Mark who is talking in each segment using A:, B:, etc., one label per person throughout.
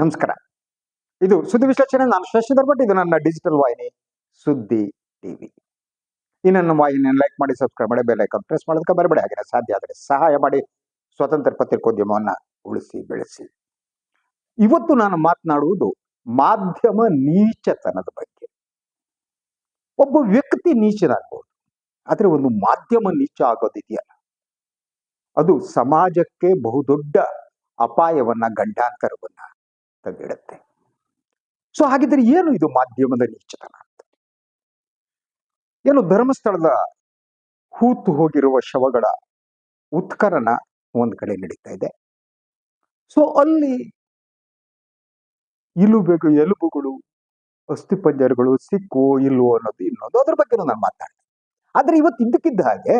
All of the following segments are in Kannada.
A: ನಮಸ್ಕಾರ. ಇದು ಸುದ್ದಿ ವಿಶ್ಲೇಷಣೆ. ನಾನು ಶಶಿಧರ್ ಭಟ್ ಇದು ನನ್ನ ಡಿಜಿಟಲ್ ವಾಹಿನಿ ಸುದ್ದಿ ಟಿವಿ. ಈ ನನ್ನ ವಾಹಿನಿಯನ್ನು ಲೈಕ್ ಮಾಡಿ ಸಬ್ಸ್ಕ್ರೈಬ್ ಮಾಡಿ ಬೆಲ್ ಐಕಾನ್ ಪ್ರೆಸ್ ಮಾಡೋದಕ್ಕೆ ಬರಬೇಡಿ. ಹಾಗೆ ಸಾಧ್ಯ ಆದರೆ ಸಹಾಯ ಮಾಡಿ. ಸ್ವತಂತ್ರ ಪತ್ರಿಕೋದ್ಯಮವನ್ನು ಉಳಿಸಿ, ಬೆಳೆಸಿ. ಇವತ್ತು ನಾನು ಮಾತನಾಡುವುದು ಮಾಧ್ಯಮ ನೀಚತನದ ಬಗ್ಗೆ. ಒಬ್ಬ ವ್ಯಕ್ತಿ ನೀಚನಾಗ್ಬೋದು. ಆದರೆ ಒಂದು ಮಾಧ್ಯಮ ನೀಚ ಆಗೋದಿದೆಯಲ್ಲ. ಅದು ಸಮಾಜಕ್ಕೆ ಬಹುದೊಡ್ಡ ಅಪಾಯವನ್ನ, ಗಂಡಾಂತರವನ್ನ ತಂದಿಡುತ್ತೆ ಸೊ ಹಾಗಿದ್ರೆ ಏನು ಇದು ಮಾಧ್ಯಮದ ನೀಚತನ ಅಂತ? ಏನು ಧರ್ಮಸ್ಥಳದ ಹೂತು ಹೋಗಿರುವ ಶವಗಳ ಉತ್ಕರಣ ಒಂದ್ ಕಡೆ ನಡೀತಾ ಇದೆ. ಸೊ ಅಲ್ಲಿ ಇಲುಬೆಗು, ಎಲುಬುಗಳು, ಅಸ್ಥಿಪಂಜರಗಳು ಸಿಕ್ಕು ಇಲ್ವೋ ಅನ್ನೋದು ಇನ್ನೊಂದು. ಅದ್ರ ಬಗ್ಗೆ ನಾನು ಮಾತಾಡ್ತೀನಿ ಆದ್ರೆ ಇವತ್ತು ಇದ್ದಕ್ಕಿದ್ದ ಹಾಗೆ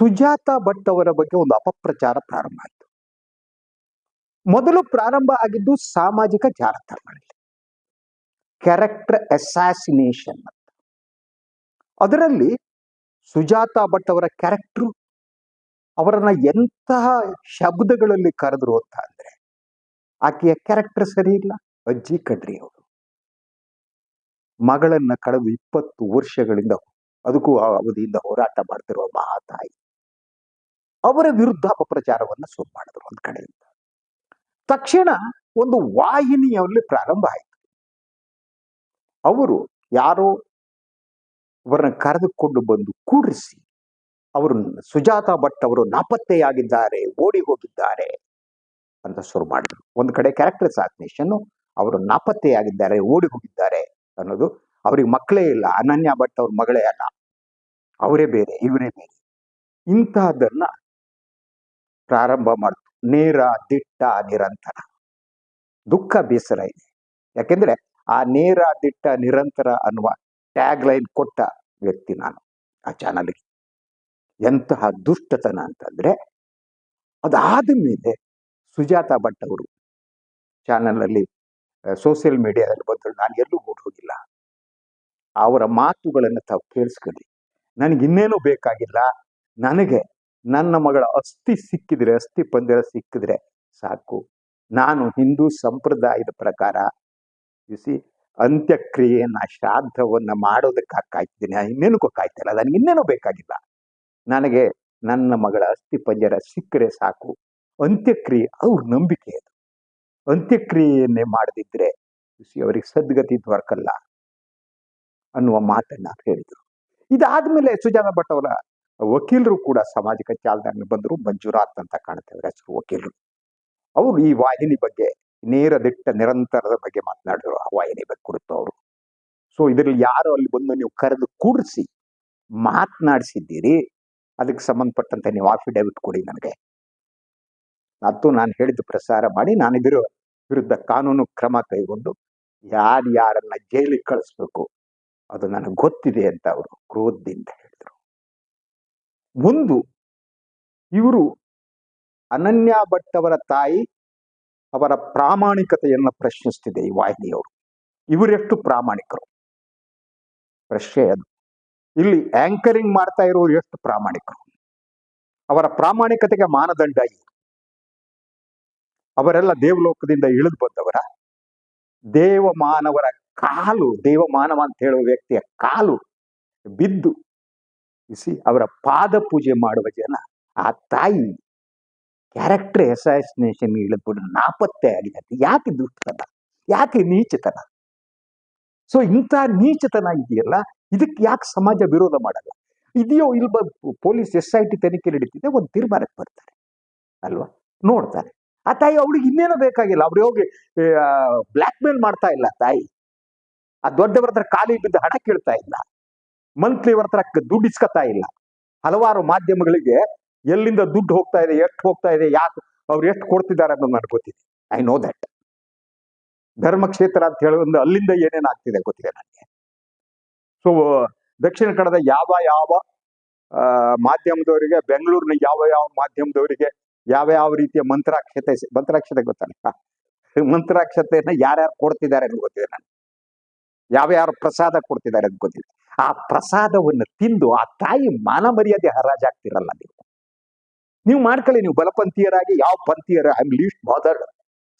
A: ಸುಜಾತ ಭಟ್ ಅವರ ಬಗ್ಗೆ ಒಂದು ಅಪಪ್ರಚಾರ ಪ್ರಾರಂಭ ಆಯಿತು. ಮೊದಲು ಪ್ರಾರಂಭ ಆಗಿದ್ದು ಸಾಮಾಜಿಕ ಜಾಲತಾಣಗಳಲ್ಲಿ ಕ್ಯಾರೆಕ್ಟರ್ ಅಸಾಸಿನೇಷನ್ ಅಂತ. ಅದರಲ್ಲಿ ಸುಜಾತಾ ಭಟ್ ಅವರ ಕ್ಯಾರೆಕ್ಟ್ರು ಅವರನ್ನ ಎಂತಹ ಶಬ್ದಗಳಲ್ಲಿ ಕರೆದ್ರು ಅಂತ ಅಂದ್ರೆ, ಆಕೆಯ ಕ್ಯಾರೆಕ್ಟರ್ ಸರಿ ಇಲ್ಲ. ಅಜ್ಜಿ ಕಡ್ರಿ ಅವರು. ಮಗಳನ್ನ ಕಳೆದು ಇಪ್ಪತ್ತು ವರ್ಷಗಳಿಂದ ಅದಕ್ಕೂ ಆ ಅವಧಿಯಿಂದ ಹೋರಾಟ ಮಾಡ್ತಿರುವ ಮಹಾತಾಯಿ, ಅವರ ವಿರುದ್ಧ ಅಪಪ್ರಚಾರವನ್ನ ಶುರು ಮಾಡಿದ್ರು ಒಂದ್ ಕಡೆಯಿಂದ. ತಕ್ಷಣ ಒಂದು ವಾಹಿನಿಯಲ್ಲಿ ಪ್ರಾರಂಭ ಆಯಿತು. ಅವರು ಯಾರೋ ಅವರನ್ನ ಕರೆದುಕೊಂಡು ಬಂದು ಕೂಡಿಸಿ, ಅವರು ಸುಜಾತ ಭಟ್ ಅವರು ನಾಪತ್ತೆಯಾಗಿದ್ದಾರೆ, ಓಡಿ ಹೋಗಿದ್ದಾರೆ ಅಂತ ಶುರು ಮಾಡಿದ್ರು. ಒಂದು ಕಡೆ ಕ್ಯಾರೆಕ್ಟರ್ ಸಾಕ್ನೇಷನ್ ಅವರು ನಾಪತ್ತೆಯಾಗಿದ್ದಾರೆ, ಓಡಿ ಹೋಗಿದ್ದಾರೆ ಅನ್ನೋದು ಅವ್ರಿಗೆ ಮಕ್ಕಳೇ ಇಲ್ಲ, ಅನನ್ಯ ಭಟ್ ಅವ್ರ ಮಗಳೇ ಅಲ್ಲ. ಅವರೇ ಬೇರೆ, ಇವರೇ ಬೇರೆ. ಇಂತಹದನ್ನ ಪ್ರಾರಂಭ ಮಾಡ್ತು ನೇರ ದಿಟ್ಟ ನಿರಂತರ. ದುಃಖ ಬೇಸರ ಇದೆ. ಯಾಕೆಂದ್ರೆ ಆ ನೇರ ದಿಟ್ಟ ನಿರಂತರ ಅನ್ನುವ ಟ್ಯಾಗ್ ಲೈನ್ ಕೊಟ್ಟ ವ್ಯಕ್ತಿ ನಾನು ಆ ಚಾನಲ್ಗೆ. ಎಂತಹ ದುಷ್ಟತನ ಅಂತಂದ್ರೆ ಅದಾದ ಮೇಲೆ ಸುಜಾತ ಭಟ್ ಅವರು ಚಾನಲ್ನಲ್ಲಿ ಸೋಷಿಯಲ್ ಮೀಡಿಯಾದಲ್ಲಿ ಬಂದರು. ನಾನು ಎಲ್ಲೂ ಹೋಗಿಲ್ಲ. ಅವರ ಮಾತುಗಳನ್ನು ತಾವು ಕೇಳಿಸ್ಕೊಳ್ಳಿ. ನನಗೆ ಇನ್ನೇನು ಬೇಕಾಗಿಲ್ಲ. ನನಗೆ ನನ್ನ ಮಗಳ ಅಸ್ಥಿ ಸಿಕ್ಕಿದ್ರೆ, ಅಸ್ಥಿ ಪಂಜರ ಸಿಕ್ಕಿದ್ರೆ ಸಾಕು. ನಾನು ಹಿಂದೂ ಸಂಪ್ರದಾಯದ ಪ್ರಕಾರ ಬಿಸಿ ಅಂತ್ಯಕ್ರಿಯೆಯನ್ನ ಶ್ರಾದ್ದವನ್ನ ಮಾಡೋದಕ್ಕೆ ಕಾಯ್ತಿದ್ದೀನಿ ನಾನು ಇನ್ನೇನಕ್ಕೂ ಕಾಯ್ತಿಲ್ಲ ನನಗೆ ಇನ್ನೇನು ಬೇಕಾಗಿಲ್ಲ. ನನಗೆ ನನ್ನ ಮಗಳ ಅಸ್ಥಿ ಪಂಜರ ಸಿಕ್ಕರೆ ಸಾಕು. ಅಂತ್ಯಕ್ರಿಯೆ, ಅವ್ರ ನಂಬಿಕೆ ಅದು. ಅಂತ್ಯಕ್ರಿಯೆಯನ್ನೇ ಮಾಡದಿದ್ರೆ ಬಿಸಿ ಅವರಿಗೆ ಸದ್ಗತಿ ದೊರಕಲ್ಲ ಅನ್ನುವ ಮಾತನ್ನು ಹೇಳಿದರು. ಇದಾದ್ಮೇಲೆ ಸುಜಾನ ಭಟ್ ಅವರ ವಕೀಲರು ಕೂಡ ಸಾಮಾಜಿಕ ಜಾಲದಲ್ಲಿ ಬಂದರು, ಮಂಜುರಾತ್ ಅಂತ ಕಾಣುತ್ತೆ ಅವರ ಹೆಸರು ವಕೀಲರು. ಅವರು ಈ ವಾಹಿನಿ ಬಗ್ಗೆ ನೇರ ದಿಟ್ಟ ನಿರಂತರದ ಬಗ್ಗೆ ಮಾತನಾಡಿದ್ರು ಆ ವಾಹಿನಿ ಬಗ್ಗೆ ಕುರಿತು ಅವರು. ಸೊ ಇದರಲ್ಲಿ ಯಾರು ಅಲ್ಲಿ ಬಂದು ನೀವು ಕರೆದು ಕೂಡಿಸಿ, ಮಾತನಾಡಿಸಿದ್ದೀರಿ, ಅದಕ್ಕೆ ಸಂಬಂಧಪಟ್ಟಂತೆ ನೀವು ಅಫಿಡೇವಿಟ್ ಕೊಡಿ ನನಗೆ. ಮತ್ತು ನಾನು ಹೇಳಿದ್ದು ಪ್ರಸಾರ ಮಾಡಿ, ನಾನು ಇದರ ವಿರುದ್ಧ ಕಾನೂನು ಕ್ರಮ ಕೈಗೊಂಡು ಯಾರು ಯಾರನ್ನ ಜೈಲಿಗೆ ಕಳಿಸ್ಬೇಕು, ಅದು ನನಗೆ ಗೊತ್ತಿದೆ ಅಂತ ಅವರು ಕ್ರೋಧದಿಂದ ಒಂದು, ಇವರು ಅನನ್ಯ ಭಟ್ ಅವರ ತಾಯಿ ಅವರ ಪ್ರಾಮಾಣಿಕತೆಯನ್ನ ಪ್ರಶ್ನಿಸ್ತಿದೆ ಈ ವಾಹಿನಿಯವರು. ಇವರೆಷ್ಟು ಪ್ರಾಮಾಣಿಕರು? ಪ್ರಶ್ನೆ ಅದು. ಇಲ್ಲಿ ಆಂಕರಿಂಗ್ ಮಾಡ್ತಾ ಇರೋರು ಎಷ್ಟು ಪ್ರಾಮಾಣಿಕರು? ಅವರ ಪ್ರಾಮಾಣಿಕತೆಗೆ ಮಾನದಂಡ ಇದು ಅವರೆಲ್ಲ ದೇವಲೋಕದಿಂದ ಇಳಿದು ಬಂದವರ? ದೇವ ಮಾನವರ ಕಾಲು, ದೇವಮಾನವ ಅಂತ ಹೇಳುವ ವ್ಯಕ್ತಿಯ ಕಾಲು ಬಿದ್ದು ಅವರ ಪಾದ ಪೂಜೆ ಮಾಡುವ ಜನ ಆ ತಾಯಿ ಕ್ಯಾರೆಕ್ಟರ್ ಅಸಾಸಿನೇಷನ್ ಇಳಿದ್ಬಿಟ್ಟು ನಾಪತ್ತೆ ಆಗಿದೆ ಯಾಕೆ ದುಷ್ಟತನ? ಯಾಕೆ ನೀಚತನ? ಸೊ ಇಂಥ ನೀಚತನ ಇದೆಯಲ್ಲ, ಇದಕ್ಕೆ ಯಾಕೆ ಸಮಾಜ ವಿರೋಧ ಮಾಡಲ್ಲ? ಇದೆಯೋ ಇಲ್ಬ ಪೊಲೀಸ್ ಎಸ್ ಐ ಟಿ ತನಿಖೆ ನಡೀತಿದೆ, ಒಂದು ತೀರ್ಮಾನಕ್ಕೆ ಬರ್ತಾರೆ. ಅಲ್ವಾ? ನೋಡ್ತಾರೆ. ಆ ತಾಯಿ ಅವಳಿಗೆ ಇನ್ನೇನೋ ಬೇಕಾಗಿಲ್ಲ. ಅವ್ರಿಗೆ ಹೋಗಿ ಬ್ಲ್ಯಾಕ್ ಮೇಲ್ ಮಾಡ್ತಾ ಇಲ್ಲ ತಾಯಿ. ಆ ದೊಡ್ಡವರ ಹತ್ರ ಖಾಲಿ ಬಿದ್ದು ಹಣ ಕೇಳ್ತಾ ಇಲ್ಲ. ಮಂತ್ಲಿ ಅವ್ರ ಹತ್ರ ದುಡ್ಡು ಇಸ್ಕೊತಾ ಇಲ್ಲ. ಹಲವಾರು ಮಾಧ್ಯಮಗಳಿಗೆ ಎಲ್ಲಿಂದ ದುಡ್ಡು ಹೋಗ್ತಾ ಇದೆ, ಎಷ್ಟು ಹೋಗ್ತಾ ಇದೆ, ಯಾಕೆ ಅವ್ರು ಎಷ್ಟು ಕೊಡ್ತಿದ್ದಾರೆ ಅನ್ನೋದು ಗೊತ್ತಿದೆ ಐ ನೋ ದಟ್ ಧರ್ಮಕ್ಷೇತ್ರ ಅಂತ ಹೇಳೋದ್ರಿಂದ ಅಲ್ಲಿಂದ ಏನೇನು ಆಗ್ತಿದೆ ಗೊತ್ತಿದೆ ನನಗೆ. ಸೊ ದಕ್ಷಿಣ ಕನ್ನಡದ ಯಾವ ಯಾವ ಮಾಧ್ಯಮದವರಿಗೆ, ಬೆಂಗಳೂರಿನ ಯಾವ ಯಾವ ಮಾಧ್ಯಮದವರಿಗೆ ಯಾವ ಯಾವ ರೀತಿಯ ಮಂತ್ರಾಕ್ಷತೆ ಮಂತ್ರಾಕ್ಷತೆ ಗೊತ್ತಾನೆ ಮಂತ್ರಾಕ್ಷತೆಯನ್ನ ಯಾರ್ಯಾರು ಕೊಡ್ತಿದ್ದಾರೆ ಅಂತ ಗೊತ್ತಿದೆ ನನಗೆ. ಯಾವ ಯಾರು ಪ್ರಸಾದ ಕೊಡ್ತಿದ್ದಾರೆ ಅಂತ ಗೊತ್ತಿಲ್ಲ. ಆ ಪ್ರಸಾದವನ್ನು ತಿಂದು ಆ ತಾಯಿ ಮಾನ ಮರ್ಯಾದೆ ಹರಾಜಾಗ್ತಿರಲ್ಲ ನೀವು. ನೀವು ಮಾಡ್ಕೊಳ್ಳಿ, ನೀವು ಬಲಪಂಥೀಯರಾಗಿ, ಯಾವ ಪಂಥೀಯರ, ಐ ಲೀಸ್ಟ್ ಬಾದರ್ಡ್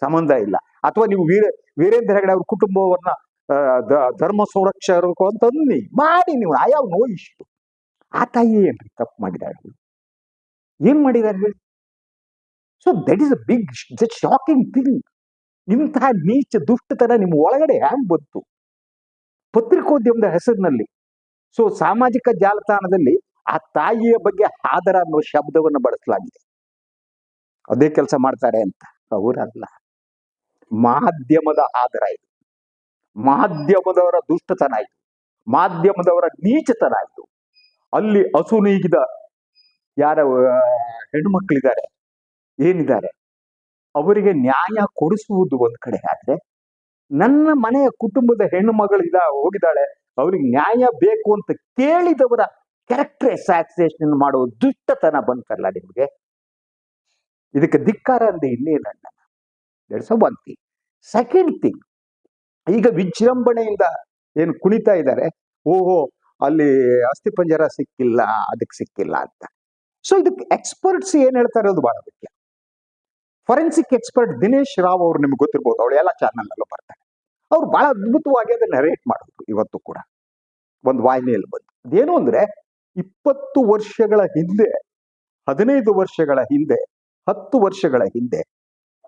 A: ಸಂಬಂಧ ಇಲ್ಲ. ಅಥವಾ ನೀವು ವೀರ, ವೀರೇಂದ್ರ ಹೆಗಡೆ ಅವ್ರ ಕುಟುಂಬವನ್ನ ಧರ್ಮ ಸಂರಕ್ಷಕರು ಅಂತ ಅನ್ನಿ, ಮಾಡಿ ನೀವು ಆಯಾವ ನೋ ಇಷ್ಟು ಆ ತಾಯಿ ಏನ್ರಿ ತಪ್ಪು ಮಾಡಿದಾಳೆ ಏನ್ ಮಾಡಿದಾರೆ ಹೇಳಿ. So that is a big shocking thing ಇಂತಹ ನೀಚ ದುಷ್ಟತನ ನಿಮ್ಮ ಒಳಗಡೆ ಹ್ಯಾಂಗ್ ಬಂತು? ಪತ್ರಿಕೋದ್ಯಮದ ಹೆಸರಿನಲ್ಲಿ. ಸೊ ಸಾಮಾಜಿಕ ಜಾಲತಾಣದಲ್ಲಿ ಆ ತಾಯಿಯ ಬಗ್ಗೆ ಆದರ ಅನ್ನೋ ಶಬ್ದವನ್ನು ಬಳಸಲಾಗಿದೆ. ಅದೇ ಕೆಲಸ ಮಾಡ್ತಾರೆ ಅಂತ. ಅವರಲ್ಲ. ಮಾಧ್ಯಮದ ಆದರ ಇದು. ಮಾಧ್ಯಮದವರ ದುಷ್ಟತನ ಇದು. ಮಾಧ್ಯಮದವರ ನೀಚತನ ಇದು. ಅಲ್ಲಿ ಹಸು ನೀಗಿದ ಯಾರ ಹೆಣ್ಮಕ್ಳಿದ್ದಾರೆ, ಏನಿದ್ದಾರೆ, ಅವರಿಗೆ ನ್ಯಾಯ ಕೊಡಿಸುವುದು ಒಂದ್ ಕಡೆ ಆದ್ರೆ ನನ್ನ ಮನೆಯ ಕುಟುಂಬದ ಹೆಣ್ಣು ಮಗಳಿದ ಹೋಗಿದ್ದಾಳೆ. ಅವ್ರಿಗೆ ನ್ಯಾಯ ಬೇಕು ಅಂತ ಕೇಳಿದವರ ಕ್ಯಾರೆಕ್ಟರ್ ಅಸಾಸಿನೇಷನ್ ಮಾಡುವ ದುಷ್ಟತನ ಬಂತಲ್ಲ ನಿಮಗೆ? ಇದಕ್ಕೆ ಧಿಕ್ಕಾರ ಅಂದೆ ಇನ್ನೇನಣ್ಣ that's one thing second thing ಈಗ ವಿಜೃಂಭಣೆಯಿಂದ ಏನು ಕುಣಿತಾ ಇದ್ದಾರೆ. ಓಹೋ, ಅಲ್ಲಿ ಅಸ್ಥಿಪಂಜರ ಸಿಕ್ಕಿಲ್ಲ, ಅದಕ್ಕೆ ಸಿಕ್ಕಿಲ್ಲ ಅಂತ. ಸೊ ಇದಕ್ಕೆ ಎಕ್ಸ್ಪರ್ಟ್ಸ್ ಏನ್ ಹೇಳ್ತಾರೆ ಅದು ಬಹಳ ಮುಖ್ಯ. ಫೊರೆನ್ಸಿಕ್ ಎಕ್ಸ್ಪರ್ಟ್ ದಿನೇಶ್ ರಾವ್ ಅವ್ರು ನಿಮ್ಗೆ ಗೊತ್ತಿರ್ಬೋದು. ಅವಳು ಎಲ್ಲ ಚಾನಲ್ ಅಲ್ಲೂ ಬರ್ತಾರೆ ಅವ್ರು ಬಹಳ ಅದ್ಭುತವಾಗಿ ಅದನ್ನ ರೇಟ್ ಮಾಡಿದ್ರು ಇವತ್ತು ಕೂಡ. ಒಂದು ವಾಹಿನಿಯಲ್ಲಿ ಬಂದು. ಅದೇನು ಅಂದ್ರೆ ಇಪ್ಪತ್ತು ವರ್ಷಗಳ ಹಿಂದೆ, ಹದಿನೈದು ವರ್ಷಗಳ ಹಿಂದೆ, ಹತ್ತು ವರ್ಷಗಳ ಹಿಂದೆ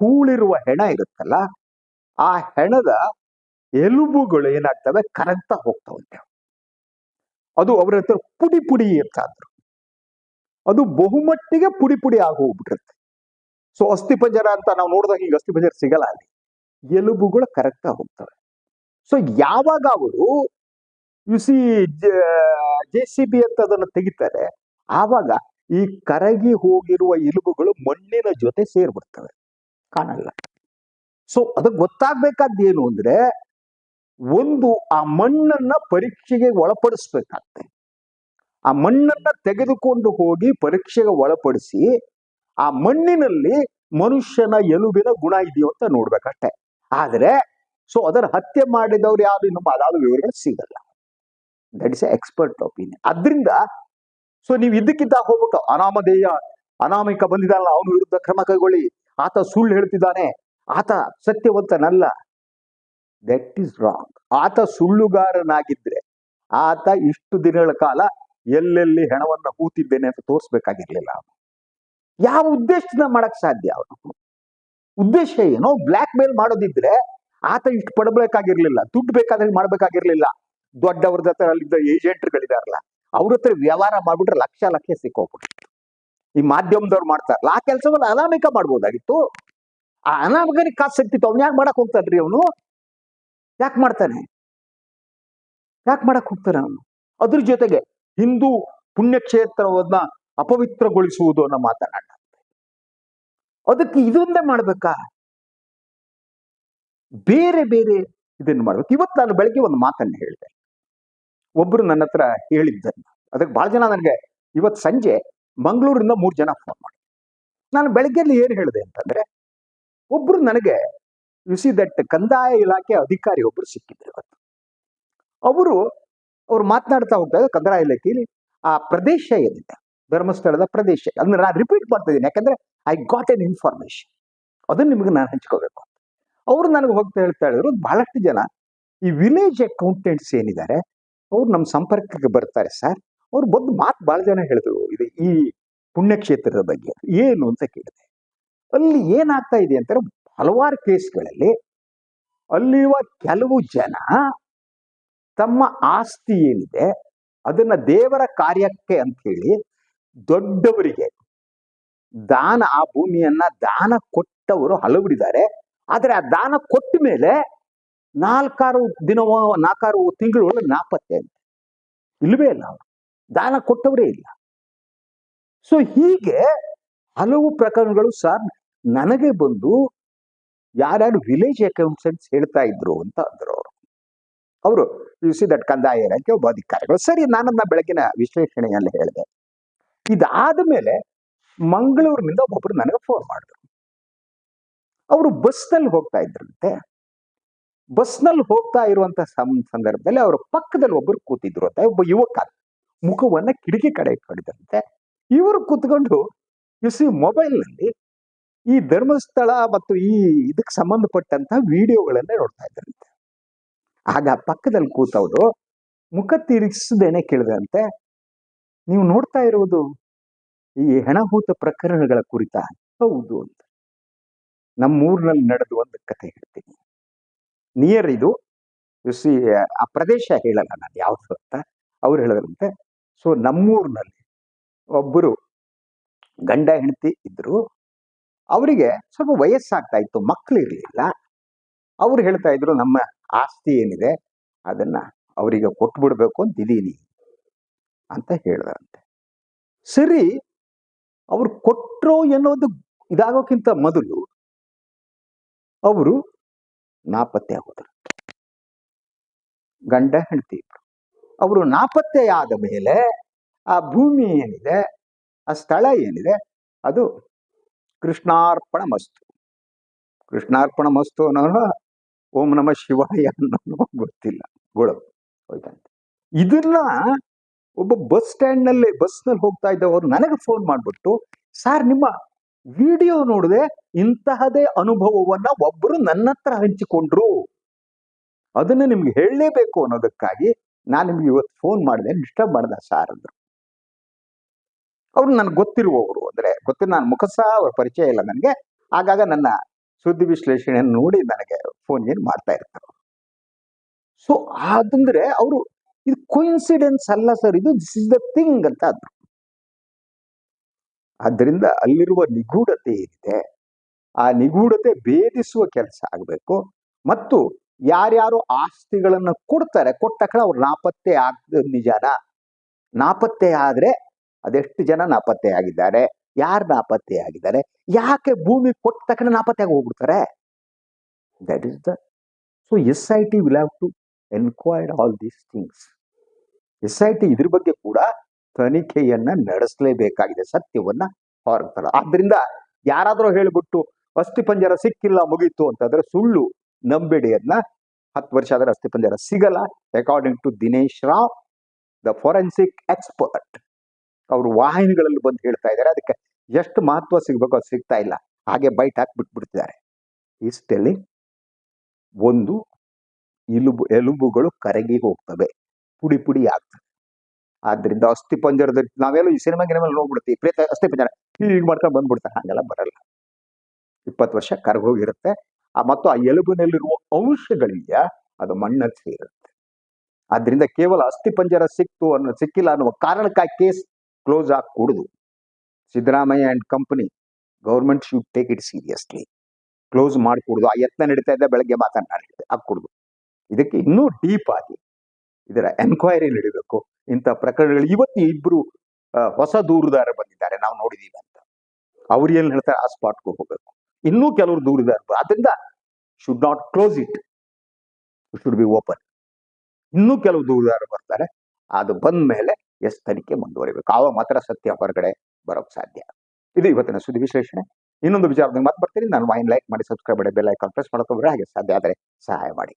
A: ಹೂಳಿರುವ ಹೆಣ ಇರುತ್ತಲ್ಲ, ಆ ಹೆಣದ ಎಲುಬುಗಳು ಏನಾಗ್ತವೆ? ಕರಗ್ತಾ ಹೋಗ್ತಾವಂತೆ ಅದು ಅವರ ಹತ್ರ ಪುಡಿ ಪುಡಿ ಇರ್ತಾ ಅದು ಬಹುಮಟ್ಟಿಗೆ ಪುಡಿ ಪುಡಿ ಆಗಿ ಹೋಗ್ಬಿಟ್ಟಿರುತ್ತೆ ಸೊ ಅಸ್ಥಿಪಂಜರ ಅಂತ ನಾವು ನೋಡಿದಾಗ ಈಗ ಅಸ್ಥಿಪಂಜರ ಸಿಗಲ್ಲ ಅಲ್ಲಿ. ಎಲುಬುಗಳು ಕರಗ್ತಾ ಹೋಗ್ತವೆ. ಸೊ ಯಾವಾಗ ಅವರು U C J C B ಅಂತ ಅದನ್ನು ತೆಗಿತಾರೆ, ಆವಾಗ ಈ ಕರಗಿ ಹೋಗಿರುವ ಎಲುಬುಗಳು ಮಣ್ಣಿನ ಜೊತೆ ಸೇರ್ಬಿಡ್ತವೆ. ಕಾಣಲ್ಲ. ಸೊ ಅದಕ್ಕೆ ಗೊತ್ತಾಗ್ಬೇಕಾದ್ದು ಏನು ಅಂದ್ರೆ, ಒಂದು ಆ ಮಣ್ಣನ್ನ ಪರೀಕ್ಷೆಗೆ ಒಳಪಡಿಸ್ಬೇಕಾಗ್ತದೆ ಆ ಮಣ್ಣನ್ನ ತೆಗೆದುಕೊಂಡು ಹೋಗಿ ಪರೀಕ್ಷೆಗೆ ಒಳಪಡಿಸಿ ಆ ಮಣ್ಣಿನಲ್ಲಿ ಮನುಷ್ಯನ ಎಲುಬಿನ ಗುಣ ಇದೆಯೋ ಅಂತ ನೋಡ್ಬೇಕಷ್ಟೆ. ಆದ್ರೆ ಸೊ ಅದರ ಹತ್ಯೆ ಮಾಡಿದವ್ರು ಯಾರು ಇನ್ನು ಅದಾದ ವಿವರಗಳು ಸಿಗಲ್ಲ. ದಟ್ ಇಸ್ ಎಕ್ಸ್ಪರ್ಟ್ ಒಪಿನಿಯನ್ ಅದರಿಂದ ಸೊ ನೀವು ಇದಕ್ಕಿದ್ದ ಹೋಗ್ಬಿಟ್ಟು ಅನಾಮಧೇಯ, ಅನಾಮಿಕ ಬಂದಿದ್ದಾನಲ್ಲ, ಅವನ ವಿರುದ್ಧ ಕ್ರಮ ಕೈಗೊಳ್ಳಿ. ಆತ ಸುಳ್ಳು ಹೇಳ್ತಿದ್ದಾನೆ, ಆತ ಸತ್ಯವಂತನಲ್ಲ. ದಟ್ ಈಸ್ ರಾಂಗ್ ಆತ ಸುಳ್ಳುಗಾರನಾಗಿದ್ರೆ, ಆತ ಇಷ್ಟು ದಿನಗಳ ಕಾಲ ಎಲ್ಲೆಲ್ಲಿ ಹೆಣವನ್ನ ಹೂತಿದ್ದೇನೆ ಅಂತ ತೋರಿಸ್ಬೇಕಾಗಿರ್ಲಿಲ್ಲ. ಯಾವ ಉದ್ದೇಶದಿಂದ ಮಾಡಕ್ ಸಾಧ್ಯ ಅವನು? ಉದ್ದೇಶ ಏನೋ? ಬ್ಲ್ಯಾಕ್ ಮೇಲ್ ಮಾಡೋದಿದ್ರೆ ಆತ ಇಷ್ಟು ಪಡಬೇಕಾಗಿರ್ಲಿಲ್ಲ, ದುಡ್ಡು ಬೇಕಾದ್ರೆ ಮಾಡ್ಬೇಕಾಗಿರ್ಲಿಲ್ಲ. ದೊಡ್ಡವ್ರದ ಹತ್ರ ಅಲ್ಲಿದ್ದ ಏಜೆಂಟ್ಗಳಿದಾರಲ್ಲ ಅವ್ರ ಹತ್ರ ವ್ಯವಹಾರ ಮಾಡ್ಬಿಟ್ರೆ ಲಕ್ಷ ಲಕ್ಷ ಸಿಕ್ಕೋಗ್ಬಿಟ್ಟು ಈ ಮಾಧ್ಯಮದವ್ರು ಮಾಡ್ತಾರಲ್ಲ, ಆ ಕೆಲಸವನ್ನ ಅನಾಮಿಕ ಮಾಡ್ಬೋದಾಗಿತ್ತು. ಆ ಅನಾಮಿಕನಿಗೆ ಕಾಸು ಸಿಕ್ತಿತ್ತು, ಅವ್ನು ಯಾಕೆ ಮಾಡಕ್ ಹೋಗ್ತಾನ್ರಿ ಅವನು? ಯಾಕೆ ಮಾಡ್ತಾನೆ? ಯಾಕೆ ಮಾಡಕ್ ಹೋಗ್ತಾನೆ ಅವನು? ಅದ್ರ ಜೊತೆಗೆ ಹಿಂದೂ ಪುಣ್ಯಕ್ಷೇತ್ರವನ್ನ ಅಪವಿತ್ರಗೊಳಿಸುವುದು ಅನ್ನೋ ಮಾತನಾಡ ಅದಕ್ಕೆ ಇದೊಂದೇ ಮಾಡ್ಬೇಕಾ? ಬೇರೆ ಬೇರೆ ಇದನ್ನು ಮಾಡ್ಬೇಕು. ಇವತ್ತು ನಾನು ಬೆಳಗ್ಗೆ ಒಂದು ಮಾತನ್ನ ಹೇಳಿದೆ. ಒಬ್ರು ನನ್ನ ಹತ್ರ ಹೇಳಿದ್ದನ್ನ. ಅದಕ್ಕೆ ಬಹಳ ಜನ ನನಗೆ ಇವತ್ತು ಸಂಜೆ ಮಂಗಳೂರಿಂದ ಮೂರು ಜನ ಫೋನ್ ಮಾಡಿ ನಾನು ಬೆಳಗ್ಗೆಯಲ್ಲಿ ಏನು ಹೇಳಿದೆ ಅಂತಂದ್ರೆ, ಒಬ್ರು ನನಗೆ ಯು ಸಿ ದಟ್ ಕಂದಾಯ ಇಲಾಖೆ ಅಧಿಕಾರಿ ಒಬ್ರು ಸಿಕ್ಕಿದ್ರು ಇವತ್ತು. ಅವರು, ಅವ್ರು ಮಾತನಾಡ್ತಾ ಹೋಗ್ತಾ ಕಂದಾಯ ಇಲಾಖೆಯಲ್ಲಿ, ಆ ಪ್ರದೇಶ ಏನಿದೆ? ಧರ್ಮಸ್ಥಳದ ಪ್ರದೇಶ. ಅದನ್ನ ನಾನು ರಿಪೀಟ್ ಮಾಡ್ತಾ ಇದ್ದೀನಿ. ಯಾಕಂದ್ರೆ ಐ ಗಾಟ್ ಎನ್ ಇನ್ಫಾರ್ಮೇಶನ್ ಅದನ್ನ ನಿಮಗೆ ನಾನು ಹಂಚ್ಕೋಬೇಕು ಅವರು ನನಗೆ ಹೋಗ್ತಾ ಹೇಳ್ತಾ ಹೇಳಿದ್ರು, ಬಹಳಷ್ಟು ಜನ ಈ ವಿಲೇಜ್ ಅಕೌಂಟೆಂಟ್ಸ್ ಏನಿದ್ದಾರೆ ಅವ್ರು ನಮ್ಮ ಸಂಪರ್ಕಕ್ಕೆ ಬರ್ತಾರೆ ಸರ್. ಅವ್ರು ಬಂದು ಮಾತು ಬಹಳ ಜನ ಹೇಳಿದ್ರು, ಇದು ಈ ಪುಣ್ಯಕ್ಷೇತ್ರದ ಬಗ್ಗೆ. ಏನು ಅಂತ ಕೇಳಿದೆ. ಅಲ್ಲಿ ಏನಾಗ್ತಾ ಇದೆ ಅಂತಾರೆ ಹಲವಾರು ಕೇಸ್ಗಳಲ್ಲಿ ಅಲ್ಲಿರುವ ಕೆಲವು ಜನ ತಮ್ಮ ಆಸ್ತಿ ಏನಿದೆ, ಅದನ್ನ ದೇವರ ಕಾರ್ಯಕ್ಕೆ ಅಂತ ಹೇಳಿ ದೊಡ್ಡವರಿಗೆ ದಾನ, ಆ ಭೂಮಿಯನ್ನ ದಾನ ಕೊಟ್ಟವರು ಹಲವಿಡಿದ್ದಾರೆ ಆದ್ರೆ ಆ ದಾನ ಕೊಟ್ಟ ಮೇಲೆ ನಾಲ್ಕಾರು ದಿನವೋ, ನಾಲ್ಕಾರು ತಿಂಗಳು ನಾಪತ್ತೆ ಅಂತ. ಇಲ್ಲವೇ ಇಲ್ಲ ಅವರು. ದಾನ ಕೊಟ್ಟವರೇ ಇಲ್ಲ. ಸೊ ಹೀಗೆ ಹಲವು ಪ್ರಕರಣಗಳು ಸರ್ ನನಗೆ ಬಂದು ಯಾರ್ಯಾರು ವಿಲೇಜ್ ಅಕೌಂಟೆಂಟ್ಸ್ ಹೇಳ್ತಾ ಇದ್ರು ಅಂತ ಅಂದ್ರು ಅವರು. ಅವರು ಯು ಸಿ ದಟ್ ಕಂದಾಯ ಇಲಾಖೆ ಒಬ್ಬ ಅಧಿಕಾರಿಗಳು. ಸರಿ, ನಾನನ್ನ ಬೆಳಗಿನ ವಿಶ್ಲೇಷಣೆಯಲ್ಲಿ ಹೇಳಿದೆ. ಇದಾದ ಮೇಲೆ ಮಂಗಳೂರಿನಿಂದ ಒಬ್ಬೊಬ್ರು ನನಗೆ ಫೋನ್ ಮಾಡಿದ್ರು. ಅವರು ಬಸ್ನಲ್ಲಿ ಹೋಗ್ತಾ ಇದ್ರಂತೆ. ಬಸ್ನಲ್ಲಿ ಹೋಗ್ತಾ ಇರುವಂತ ಸಂ- ಸಂದರ್ಭದಲ್ಲಿ ಅವರ ಪಕ್ಕದಲ್ಲಿ ಒಬ್ಬರು ಕೂತಿದ್ರು ಅಂತ ಒಬ್ಬ ಯುವಕ ಮುಖವನ್ನ ಕಿಟಕಿ ಕಡೆ ಕಡಿದಂತೆ ಇವರು ಕೂತ್ಕೊಂಡು ಯು ಮೊಬೈಲ್ ಮೊಬೈಲ್ನಲ್ಲಿ ಈ ಧರ್ಮಸ್ಥಳ ಮತ್ತು ಈ ಇದಕ್ಕೆ ಸಂಬಂಧಪಟ್ಟಂತ ವಿಡಿಯೋಗಳನ್ನೇ ನೋಡ್ತಾ ಇದ್ರಂತೆ. ಆಗ ಪಕ್ಕದಲ್ಲಿ ಕೂತವರು ಮುಖ ತಿರುಗಿಸದೇನೆ ಕೇಳಿದಂತೆ ನೀವು ನೋಡ್ತಾ ಇರುವುದು ಈ ಹೆಣಹೂತ ಪ್ರಕರಣಗಳ ಕುರಿತ. ಹೌದು ಅಂತ. ನಮ್ಮೂರಿನಲ್ಲಿ ನಡೆದು ಒಂದು ಕಥೆ ಹೇಳ್ತೀನಿ. ನಿಯರ್ ಇದು. ಸಿ ಆ ಪ್ರದೇಶ ಹೇಳಲ್ಲ ನಾನು ಯಾವುದು ಅಂತ. ಅವ್ರು ಹೇಳಿದ್ರಂತೆ. ಸೊ ನಮ್ಮೂರಿನಲ್ಲಿ ಒಬ್ಬರು ಗಂಡ ಹೆಂಡತಿ ಇದ್ರು. ಅವರಿಗೆ ಸ್ವಲ್ಪ ವಯಸ್ಸಾಗ್ತಾ ಇತ್ತು ಮಕ್ಕಳು ಇರಲಿಲ್ಲ ಅವ್ರು ಹೇಳ್ತಾ ಇದ್ರು, ನಮ್ಮ ಆಸ್ತಿ ಏನಿದೆ, ಅದನ್ನ ಅವರಿಗೆ ಕೊಟ್ಬಿಡ್ಬೇಕು ಅಂತಿದ್ದೀನಿ ಅಂತ ಹೇಳಿದಂತೆ ಸರಿ, ಅವರು ಕೊಟ್ಟರು ಎನ್ನುವುದು ಇದಾಗೋಕ್ಕಿಂತ ಮೊದಲು ಅವರು ನಾಪತ್ತೆ ಆಗೋದ್ರು. ಗಂಡ ಹೆಂಡತಿ ಇಬ್ರು. ಅವರು ನಾಪತ್ತೆಯಾದ ಮೇಲೆ ಆ ಭೂಮಿ ಏನಿದೆ, ಆ ಸ್ಥಳ ಏನಿದೆ, ಅದು ಕೃಷ್ಣಾರ್ಪಣ ಮಸ್ತು. ಕೃಷ್ಣಾರ್ಪಣ ಮಸ್ತು ಅನ್ನೋ ಓಂ ನಮ ಶಿವಾಯ ಅನ್ನೋ ಗೊತ್ತಿಲ್ಲ. ಗೋಳು ಹೋಯ್ತಂತೆ. ಇದನ್ನ ಒಬ್ಬ ಬಸ್ ಸ್ಟ್ಯಾಂಡ್ನಲ್ಲಿ ಬಸ್ನಲ್ಲಿ ಹೋಗ್ತಾ ಇದ್ದವರು ನನಗೆ ಫೋನ್ ಮಾಡಿಬಿಟ್ಟು, ಸರ್, ನಿಮ್ಮ ವಿಡಿಯೋ ನೋಡಿದೆ ಇಂತಹದೇ ಅನುಭವವನ್ನ ಒಬ್ಬರು ನನ್ನ ಹತ್ರ ಹಂಚಿಕೊಂಡ್ರು. ಅದನ್ನ ನಿಮ್ಗೆ ಹೇಳಲೇಬೇಕು ಅನ್ನೋದಕ್ಕಾಗಿ ನಾನು ನಿಮ್ಗೆ ಇವತ್ತು ಫೋನ್ ಮಾಡಿದೆ. ಡಿಸ್ಟರ್ಬ್ ಮಾಡ್ದ ಸಾರ್, ಅಂದ್ರು. ಅವ್ರು ನನಗೆ ಗೊತ್ತಿರುವವರು ಅಂದ್ರೆ ಗೊತ್ತಿ ನಾನು ಮುಖಸ ಅವ್ರ ಪರಿಚಯ ಇಲ್ಲ ನನಗೆ. ಆಗಾಗ ನನ್ನ ಸುದ್ದಿ ವಿಶ್ಲೇಷಣೆಯನ್ನು ನೋಡಿ ನನಗೆ ಫೋನ್ ಏನು ಮಾಡ್ತಾ ಇರ್ತಾರೆ. ಸೊ ಅದಂದ್ರೆ ಅವರು ಇದು ಕೋಇನ್ಸಿಡೆನ್ಸ್ ಅಲ್ಲ ಸರ್ ಇದು ದಿಸ್ ಇಸ್ ದ ಥಿಂಗ್ ಅಂತ ಅಂದ್ರು ಆದ್ದರಿಂದ ಅಲ್ಲಿರುವ ನಿಗೂಢತೆ ಏನಿದೆ? ಆ ನಿಗೂಢತೆ ಭೇದಿಸುವ ಕೆಲಸ ಆಗಬೇಕು. ಮತ್ತು ಯಾರ್ಯಾರು ಆಸ್ತಿಗಳನ್ನು ಕೊಡ್ತಾರೆ, ಕೊಟ್ಟ ಕಡೆ ಅವ್ರು ನಾಪತ್ತೆ ಆಗ್ದ ನಿಜಾನ? ನಾಪತ್ತೆ ಆದ್ರೆ ಅದೆಷ್ಟು ಜನ ನಾಪತ್ತೆ ಆಗಿದ್ದಾರೆ? ಯಾರು ನಾಪತ್ತೆ ಆಗಿದ್ದಾರೆ? ಯಾಕೆ ಭೂಮಿ ಕೊಟ್ಟ ತಕ್ಷಣ ನಾಪತ್ತೆ ಆಗಿ ಹೋಗ್ಬಿಡ್ತಾರೆ? That is the so S I T will have to enquire all these things S I T ಇದ್ರ ಬಗ್ಗೆ ಕೂಡ ತನಿಖೆಯನ್ನ ನಡೆಸಲೇಬೇಕಾಗಿದೆ, ಸತ್ಯವನ್ನ ಹೊರತರ ಆದ್ರಿಂದ ಯಾರಾದರೂ ಹೇಳಿಬಿಟ್ಟು ಅಸ್ಥಿಪಂಜರ ಸಿಕ್ಕಿಲ್ಲ, ಮುಗೀತು ಅಂತಂದ್ರೆ ಸುಳ್ಳು ನಂಬಿಡೆಯನ್ನ ಹತ್ತು ವರ್ಷ ಆದ್ರೆ ಅಸ್ಥಿಪಂಜರ ಸಿಗಲ್ಲ. According to Dinesh Rao the forensic expert ಅವರು ವಾಹಿನಿಗಳಲ್ಲಿ ಬಂದು ಹೇಳ್ತಾ ಇದ್ದಾರೆ. ಅದಕ್ಕೆ ಎಷ್ಟು ಮಹತ್ವ ಸಿಗಬೇಕು ಅದು ಸಿಗ್ತಾ ಇಲ್ಲ. ಹಾಗೆ ಬೈಟ್ ಹಾಕಿ ಬಿಟ್ಬಿಡ್ತಿದ್ದಾರೆ ಇಷ್ಟೆಲ್ಲಿ ಒಂದು ಇಲುಬು, ಎಲುಬುಗಳು ಕರಗಿ ಹೋಗ್ತವೆ. ಪುಡಿ ಪುಡಿ ಆಗ್ತದೆ. ಆದ್ರಿಂದ ಅಸ್ಥಿ ಪಂಜರದ ನಾವೆಲ್ಲ ಈ ಸಿನಿಮಾ ಗಿನಿಮಲ್ಲಿ ನೋಡ್ಬಿಡ್ತೀವಿ. ಪ್ರೇತ ಅಸ್ಥಿ ಪಂಜರ ಹೀಗೆ ಮಾಡ್ಕೊಂಡು ಬಂದ್ಬಿಡ್ತಾರೆ. ಹಾಗೆಲ್ಲ ಬರಲ್ಲ. ಇಪ್ಪತ್ತು ವರ್ಷ ಕರಗೋಗಿರುತ್ತೆ. ಆ ಮತ್ತು ಆ ಎಲುಬಿನಲ್ಲಿರುವ ಅಂಶಗಳಿದೆಯಾ ಅದು ಮಣ್ಣಲ್ಲಿ ಸೇರುತ್ತೆ. ಆದ್ರಿಂದ ಕೇವಲ ಅಸ್ಥಿ ಪಂಜರ ಸಿಕ್ತು ಅನ್ನೋ ಸಿಕ್ಕಿಲ್ಲ ಅನ್ನುವ ಕಾರಣಕ್ಕಾಗಿ case close ಆಗಕೂಡುದು. Siddaramaiah and company, government should take it seriously. Close ಮಾಡಿಕೊಡುದು. ಆ ಯತ್ನ ನಡೀತಾ ಇದ್ದ ಬೆಳಗ್ಗೆ ಮಾತನಾಡಿದೆ. ಹಾಕ್ಕೊಡುದು ಇದಕ್ಕೆ ಇನ್ನೂ ಡೀಪ್ ಆಗಿ ಇದರ ಎನ್ಕ್ವೈರಿ ನಡೀಬೇಕು. ಇಂಥ ಪ್ರಕರಣಗಳು ಇವತ್ತು ಇಬ್ರು ಆ, ಹೊಸ ದೂರುದಾರ ಬಂದಿದ್ದಾರೆ. ನಾವು ನೋಡಿದೀವಿ ಅಂತ. ಅವ್ರು ಏನ್ ಹೇಳ್ತಾರೆ? ಆ ಸ್ಪಾಟ್ಗೆ ಹೋಗ್ಬೇಕು. ಇನ್ನೂ ಕೆಲವರು ದೂರುದಾರ ಅದರಿಂದ should not close it should be open ಇನ್ನೂ ಕೆಲವು ದೂರುದಾರ ಬರ್ತಾರೆ. ಅದು ಬಂದ ಮೇಲೆ ಎಸ್ ತನಿಖೆ ಮುಂದುವರಿಬೇಕು. ಆವಾಗ ಮಾತ್ರ ಸತ್ಯ ಹೊರಗಡೆ ಬರೋಕ್ ಸಾಧ್ಯ. ಇದು ಇವತ್ತಿನ ಸುದ್ದಿ ವಿಶ್ಲೇಷಣೆ. ಇನ್ನೊಂದು ವಿಚಾರದಲ್ಲಿ ಮಾತು ಬರ್ತೀನಿ ನಾನು ವೈನ್ ಲೈಕ್ ಮಾಡಿ ಸಬ್ಸ್ಕ್ರೈಬ್ ಮಾಡಿ ಬೆಲ್ ಐಕಾನ್ ಪ್ರೆಸ್ ಮಾಡ್ಕೊಂಡ್ರೆ ಹಾಗೆ ಸಾಧ್ಯ ಆದರೆ ಸಹಾಯ ಮಾಡಿ.